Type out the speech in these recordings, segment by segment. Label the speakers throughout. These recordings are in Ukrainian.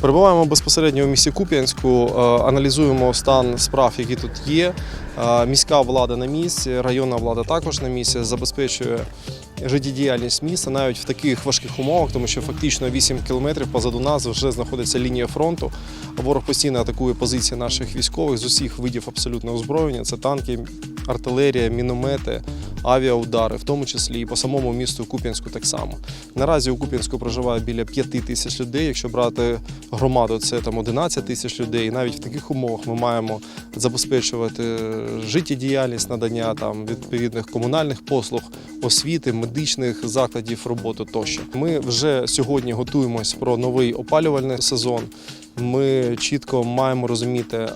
Speaker 1: Перебуваємо безпосередньо в місті Куп'янську, е, аналізуємо стан справ, які тут є. Е, Міська влада на місці, районна влада також на місці, забезпечує життєдіяльність міста навіть в таких важких умовах, тому що фактично 8 кілометрів позаду нас вже знаходиться лінія фронту. Ворог постійно атакує позиції наших військових з усіх видів абсолютно озброєння. Це танки, артилерія, міномети, авіаудари, в тому числі і по самому місту Куп'янську так само. Наразі у Куп'янську проживає біля 5 тисяч людей. Якщо брати громаду, це там 11 тисяч людей. І навіть в таких умовах ми маємо забезпечувати життєдіяльність, надання там відповідних комунальних послуг, освіти, медичних закладів роботи тощо. Ми вже сьогодні готуємось про новий опалювальний сезон. Ми чітко маємо розуміти,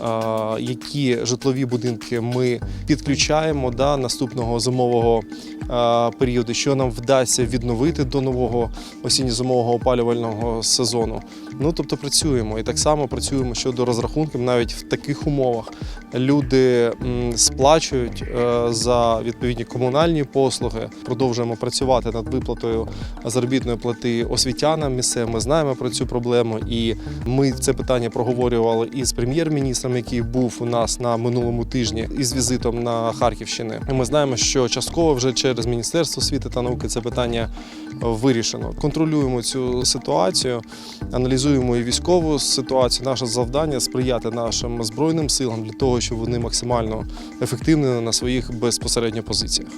Speaker 1: які житлові будинки ми підключаємо до наступного зимового а, періоду, що нам вдасться відновити до нового осінньо-зимового опалювального сезону. Ну тобто працюємо і так само працюємо щодо розрахунків, навіть в таких умовах люди сплачують е, за відповідні комунальні послуги. Продовжуємо працювати над виплатою заробітної плати освітянам місцевим. Ми знаємо про цю проблему, і ми це питання проговорювали із прем'єр-міністром, який був у нас на минулому тижні із візитом на Харківщини. Ми знаємо, що частково вже через Міністерство освіти та науки це питання вирішено. Контролюємо цю ситуацію, аналізуємо і військову ситуацію. Наше завдання сприяти нашим збройним силам для того, щоб вони максимально ефективні на своїх безпосередньо позиціях.